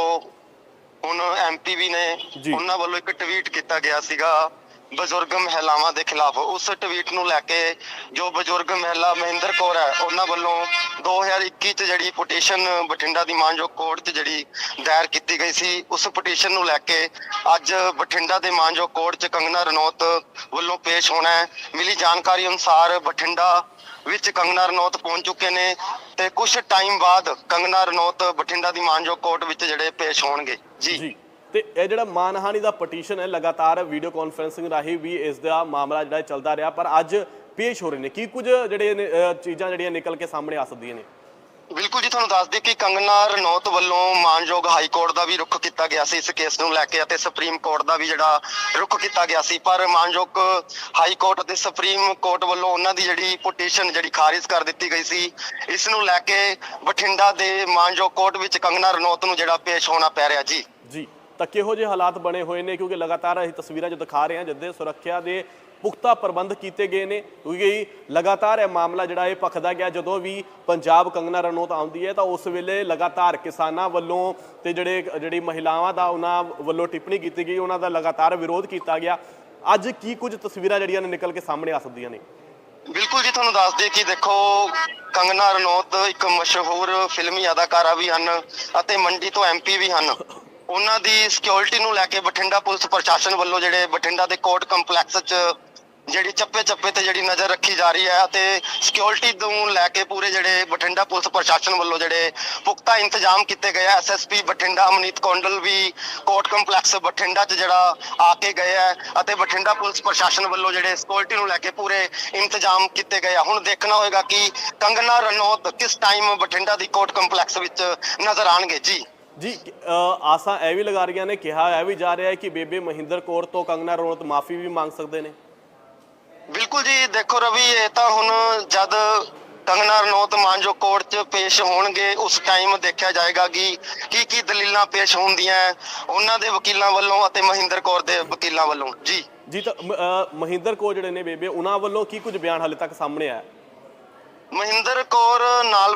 ਹੁਣ ਐਮਪੀ ਵੀ ਨੇ। ਉਹਨਾਂ ਵੱਲੋਂ ਇੱਕ ਟਵੀਟ ਕੀਤਾ ਗਿਆ ਸੀਗਾ ਬਜ਼ੁਰਗ ਮਹਿਲਾਵਾਂ ਦੇ ਖਿਲਾਫ। ਉਸ ਟਵੀਟ ਨੂੰ ਲੈ ਕੇ ਜੋ ਬਜ਼ੁਰਗ ਮਹਿਲਾ ਮਹਿੰਦਰ ਕੌਰ ਹੈ, ਉਹਨਾਂ ਵੱਲੋਂ 2021 ਚ ਜਿਹੜੀ ਪਟੀਸ਼ਨ ਬਠਿੰਡਾ ਦੀ ਮਾਨਯੋਗ ਕੋਰਟ 'ਚ ਜਿਹੜੀ ਦਾਇਰ ਕੀਤੀ ਗਈ ਸੀ, ਉਸ ਪਟੀਸ਼ਨ ਨੂੰ ਲੈ ਕੇ ਅੱਜ ਬਠਿੰਡਾ ਦੇ ਮਾਨਯੋਗ ਕੋਰਟ 'ਚ ਕੰਗਨਾ ਰਣੌਤ ਵੱਲੋਂ ਪੇਸ਼ ਹੋਣਾ ਹੈ। ਮਿਲੀ ਜਾਣਕਾਰੀ ਅਨੁਸਾਰ ਬਠਿੰਡਾ ਵਿੱਚ ਕੰਗਨਾ ਰਣੌਤ ਪਹੁੰਚ ਚੁੱਕੇ ਨੇ ਤੇ ਕੁਝ ਟਾਈਮ ਬਾਅਦ ਕੰਗਨਾ ਰਣੌਤ ਬਠਿੰਡਾ ਦੀ ਮਾਨਯੋਗ ਕੋਰਟ ਵਿੱਚ ਜਿਹੜੇ ਪੇਸ਼ ਹੋਣਗੇ। ਜੀ। ਜੀ। ਤੇ ਇਹ ਜਿਹੜਾ ਮਾਨਹਾਨੀ ਦਾ ਪਟੀਸ਼ਨ ਹੈ ਲਗਾਤਾਰ ਵੀਡੀਓ ਕਾਨਫਰੈਂਸਿੰਗ ਰਾਹੀਂ ਵੀ ਇਸ ਦਾ ਮਾਮਲਾ ਜਿਹੜਾ ਚੱਲਦਾ ਰਿਹਾ ਪਰ ਅੱਜ ਪੇਸ਼ ਹੋ ਰਹੇ ਨੇ। ਕੀ ਕੁਝ ਜਿਹੜੇ ਚੀਜ਼ਾਂ ਜਿਹੜੀਆਂ ਨਿਕਲ ਕੇ ਸਾਹਮਣੇ ਆ ਸਕਦੀਆਂ ਨੇ? ਬਿਲਕੁਲ ਜੀ ਤੁਹਾਨੂੰ ਦੱਸ ਦਈਏ ਕਿ ਕੰਗਨਾ ਰਣੌਤ ਵੱਲੋਂ ਮਾਨਯੋਗ ਹਾਈ ਕੋਰਟ ਦਾ ਵੀ ਰੁਖ ਕੀਤਾ ਗਿਆ ਸੀ ਇਸ ਕੇਸ ਨੂੰ ਲੈ ਕੇ ਅਤੇ ਸੁਪਰੀਮ ਕੋਰਟ ਦਾ ਵੀ ਜਿਹੜਾ ਰੁਖ ਕੀਤਾ ਗਿਆ ਸੀ। ਪਰ ਮਾਨਯੋਗ ਹਾਈ ਕੋਰਟ ਅਤੇ ਸੁਪਰੀਮ ਕੋਰਟ ਵੱਲੋਂ ਉਹਨਾਂ ਦੀ ਜਿਹੜੀ ਪਟੀਸ਼ਨ ਜਿਹੜੀ ਖਾਰਿਜ ਕਰ ਦਿੱਤੀ ਗਈ ਸੀ ਇਸ ਨੂੰ ਲੈ ਕੇ ਬਠਿੰਡਾ ਦੇ ਮਾਨਯੋਗ ਕੋਰਟ ਵਿੱਚ ਕੰਗਨਾ ਰਣੌਤ ਨੂੰ ਜਿਹੜਾ ਪੇਸ਼ ਹੋਣਾ ਪੈ ਰਿਹਾ ਜੀ। ਜੀ। ਤਾਂ ਕਿਹੋ ਜਿਹੇ ਹਾਲਾਤ ਬਣੇ ਹੋਏ ਨੇ ਕਿਉਂਕਿ ਲਗਾਤਾਰ ਅਸੀਂ ਤਸਵੀਰਾਂ ਜੋ ਦਿਖਾ ਰਹੇ ਹਾਂ ਜਿੱਦੇ ਸੁਰੱਖਿਆ ਦੇ ਪੁਖਤਾ ਪ੍ਰਬੰਧ ਕੀਤੇ ਗਏ ਨੇ। ਕਿਉਂਕਿ ਲਗਾਤਾਰ ਇਹ ਮਾਮਲਾ ਜਿਹੜਾ ਇਹ ਭਖਦਾ ਗਿਆ, ਜਦੋਂ ਵੀ ਪੰਜਾਬ ਕੰਗਨਾ ਰਣੌਤ ਆਉਂਦੀ ਹੈ ਤਾਂ ਉਸ ਵੇਲੇ ਲਗਾਤਾਰ ਕਿਸਾਨਾਂ ਵੱਲੋਂ ਤੇ ਜਿਹੜੇ, ਜਿਹੜੀ ਮਹਿਲਾਵਾਂ ਦਾ ਉਹਨਾਂ ਵੱਲੋਂ ਟਿੱਪਣੀ ਕੀਤੀ ਗਈ, ਉਹਨਾਂ ਦਾ ਲਗਾਤਾਰ ਵਿਰੋਧ ਕੀਤਾ ਗਿਆ। ਅੱਜ ਕੀ ਕੁਝ ਤਸਵੀਰਾਂ ਜਿਹੜੀਆਂ ਨੇ ਨਿਕਲ ਕੇ ਸਾਹਮਣੇ ਆ ਸਕਦੀਆਂ ਨੇ? ਬਿਲਕੁਲ ਜੀ, ਤੁਹਾਨੂੰ ਦੱਸ ਦਈਏ ਕਿ ਦੇਖੋ, ਕੰਗਨਾ ਰਣੌਤ ਇੱਕ ਮਸ਼ਹੂਰ ਫਿਲਮੀ ਅਦਾਕਾਰਾ ਵੀ ਹਨ ਅਤੇ ਮੰਡੀ ਤੋਂ ਐਮਪੀ ਵੀ ਹਨ। ਉਹਨਾਂ ਦੀ ਸਿਕਿਉਰਿਟੀ ਨੂੰ ਲੈ ਕੇ ਬਠਿੰਡਾ ਪੁਲਿਸ ਪ੍ਰਸ਼ਾਸਨ ਵੱਲੋਂ ਜਿਹੜੇ ਬਠਿੰਡਾ ਦੇ ਕੋਰਟ ਕੰਪਲੈਕਸ 'ਚ ਜਿਹੜੀ ਚੱਪੇ ਚੱਪੇ ਤੇ ਜਿਹੜੀ ਨਜ਼ਰ ਰੱਖੀ ਜਾ ਰਹੀ ਹੈ ਅਤੇ ਸਿਕਿਉਰਿਟੀ ਨੂੰ ਲੈ ਕੇ ਪੂਰੇ ਜਿਹੜੇ ਬਠਿੰਡਾ ਪੁਲਿਸ ਪ੍ਰਸ਼ਾਸਨ ਵੱਲੋਂ ਜਿਹੜੇ ਪੁਖਤਾ ਇੰਤਜ਼ਾਮ ਕੀਤੇ ਗਏ ਆ। ਐਸਐਸਪੀ ਬਠਿੰਡਾ, ਅਮਨੀਤ ਕੌਂਡਲ ਵੀ ਕੋਰਟ ਕੰਪਲੈਕਸ ਬਠਿੰਡਾ 'ਚ ਜਿਹੜਾ ਆ ਕੇ ਗਏ ਹੈ ਅਤੇ ਬਠਿੰਡਾ ਪੁਲਿਸ ਪ੍ਰਸ਼ਾਸਨ ਵੱਲੋਂ ਜਿਹੜੇ ਸਿਕਿਉਰਿਟੀ ਨੂੰ ਲੈ ਕੇ ਪੂਰੇ ਇੰਤਜ਼ਾਮ ਕੀਤੇ ਗਏ ਆ। ਹੁਣ ਦੇਖਣਾ ਹੋਏਗਾ ਕਿ ਕੰਗਨਾ ਰਣੌਤ ਕਿਸ ਟਾਈਮ ਬਠਿੰਡਾ ਦੀ ਕੋਰਟ ਕੰਪਲੈਕਸ ਵਿੱਚ ਨਜ਼ਰ ਆਣਗੇ ਜੀ। ਜੀ ਆਸਾਂ ਇਹ ਵੀ ਲਗਾ ਰਹੀਆਂ ਨੇ ਕਿਹਾ ਇਹ ਵੀ ਜਾ ਰਿਹਾ ਹੈ ਕਿ ਬੇਬੇ ਮਹਿੰਦਰ ਕੌਰ ਤੋਂ ਕੰਗਨਾ ਰਣੌਤ ਮਾਫੀ ਵੀ ਮੰਗ ਸਕਦੇ ਨੇ। ਬਿਲਕੁਲ ਜੀ ਦੇਖੋ ਰਵੀ ਇਹ ਤਾਂ ਹੁਣ ਜਦ ਕੰਗਨਾ ਰਣੌਤ ਮਾਨਜੋ ਕੋਰਟ 'ਚ ਪੇਸ਼ ਹੋਣਗੇ ਉਸ ਟਾਈਮ ਦੇਖਿਆ ਜਾਏਗਾ ਕਿ ਕੀ ਕੀ ਦਲੀਲਾਂ ਪੇਸ਼ ਹੁੰਦੀਆਂ ਉਹਨਾਂ ਦੇ ਵਕੀਲਾਂ ਵੱਲੋਂ ਅਤੇ ਮਹਿੰਦਰ ਕੌਰ ਦੇ ਵਕੀਲਾਂ ਵੱਲੋਂ। ਜੀ। ਜੀ ਤਾਂ ਮਹਿੰਦਰ ਕੌਰ ਜਿਹੜੇ ਨੇ ਬੇਬੇ ਉਹਨਾਂ ਵੱਲੋਂ ਕੀ ਕੁਝ ਬਿਆਨ ਹਾਲੇ ਤੱਕ ਸਾਹਮਣੇ ਆਇਆ? ਮਹਿੰਦਰ ਕੌਰ ਨਾਲ